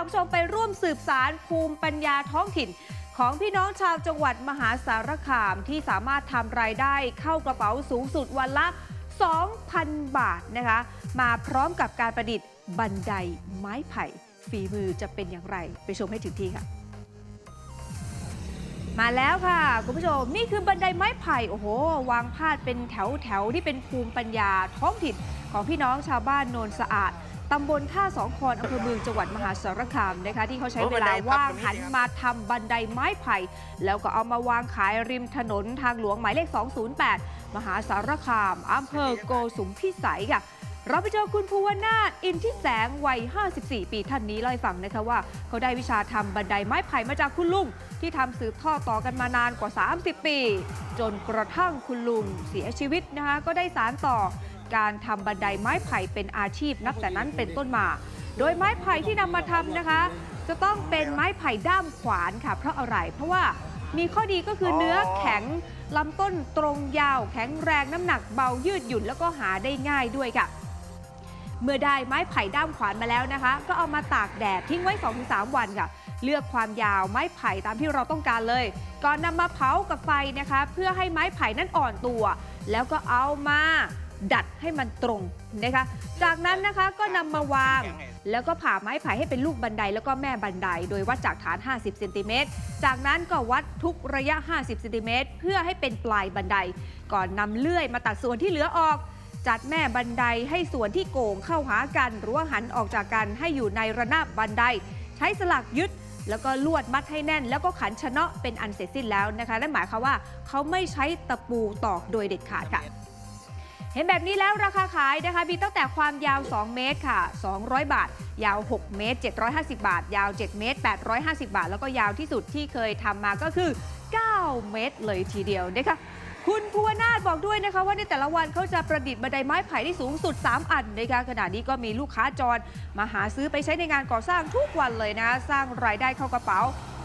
คุณผู้ชมไปร่วมสืบสารภูมิปัญญาท้องถิ่น ของพี่น้องชาวจังหวัดมหาสารคามที่สามารถทำรายได้เข้ากระเป๋าสูงสุดวันละ 2,000 บาทนะคะ มาพร้อมกับการประดิษฐ์บันไดไม้ไผ่ ฝีมือจะเป็นอย่างไร ไปชมให้ถึงที่ค่ะมาแล้วค่ะคุณผู้ชมนี่คือบันไดไม้ไผ่โอ้โห วางพาดเป็นแถวแถวที่เป็นภูมิปัญญาท้องถิ่นของพี่น้องชาวบ้านโนนสะอาด ตำบลท่าสองคอนอำเภอเมืองจังหวัดมหาสารคามนะคะที่เขาใช้เวลาว่างหันมาทำบันไดไม้ไผ่ แล้วก็เอามาวางขายริมถนนทางหลวงหมายเลข 208 มหาสารคามอำเภอโกสุมพิสัยค่ะเราไปเจอคุณภูวนาถอินทิแสงวัย 54 ปีท่านนี้เล่าให้ฟังนะคะว่า เขาได้วิชาทำบันไดไม้ไผ่มาจากคุณลุง ที่ทำสืบทอดต่อกันมานานกว่า 30 ปี จนกระทั่งคุณลุงเสียชีวิตนะคะก็ได้สารต่อ การทำบันไดไม้ไผ่เป็นอาชีพนับแต่นั้นเป็นต้นมา โดยไม้ไผ่ที่นำมาทำนะคะ จะต้องเป็นไม้ไผ่ด้ามขวานค่ะ เพราะอะไร เพราะว่ามีข้อดีก็คือเนื้อแข็งลำต้นตรงยาว แข็งแรงน้ำหนักเบายืดหยุ่นแล้วก็หาได้ง่ายด้วยค่ะ เมื่อได้ไม้ไผ่ด้ามขวานมาแล้วนะคะ ก็เอามาตากแดดทิ้งไว้ 2-3 วันค่ะ เลือกความยาวไม้ไผ่ตามที่เราต้องการเลย ก่อนนำมาเผากับไฟนะคะ เพื่อให้ไม้ไผ่นั้นอ่อนตัว แล้วก็เอามา ดัดให้มันตรงนะคะ จากนั้นนะคะก็นำมาวาง แล้วก็ผ่าไม้ไผ่ให้เป็นลูกบันไดแล้วก็แม่บันได โดยวัดจากฐาน 50เซนติเมตร จากนั้นก็วัดทุกระยะ 50เซนติเมตรเพื่อให้เป็นปลายบันได ก่อนนำเลื่อยมาตัดส่วนที่เหลือออก จัดแม่บันไดให้ส่วนที่โก่งเข้าหากันหรือว่าหันออกจากกันให้อยู่ในระนาบบันได ใช้สลักยึด แล้วก็ลวดมัดให้แน่น แล้วก็ขันชะเนาะเป็นอันเสร็จสิ้นแล้วนะคะนั่นหมายความว่าเขาไม่ใช้ตะปูตอกโดยเด็ดขาดค่ะ เห็นแบบนี้แล้วราคาขายนะคะมีตั้งแต่ความยาว 2 เมตรค่ะ 200 บาท ยาว 6 เมตร 750 บาท ยาว 7 เมตร 850 บาท แล้วก็ยาวที่สุดที่เคยทำมาก็คือ 9 เมตรเลยทีเดียวนะคะคุณภูวนาถบอกด้วยนะคะว่าในแต่ละวันเขาจะประดิษฐ์บันไดไม้ไผ่ที่สูงสุด 3 อันนะคะขณะนี้ก็มีลูกค้าจรมาหาซื้อไปใช้ในงานก่อสร้างทุกวันเลยนะ สร้างรายได้เข้ากระเป๋า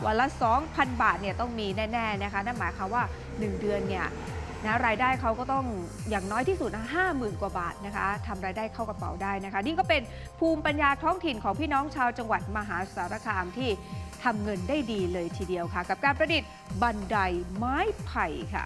วันละ 2,000 บาทเนี่ยต้องมีแน่ ๆนะคะ นั่นหมายความว่า 1 เดือนเนี่ย นะรายได้เขาก็ต้องอย่างน้อยที่สุดนะห้าหมื่นกว่าบาทนะคะทำรายได้เข้ากระเป๋าได้นะคะ นี่ก็เป็นภูมิปัญญาท้องถิ่นของพี่น้องชาวจังหวัดมหาสารคามที่ทำเงินได้ดีเลยทีเดียวค่ะ กับการประดิษฐ์บันไดไม้ไผ่ค่ะ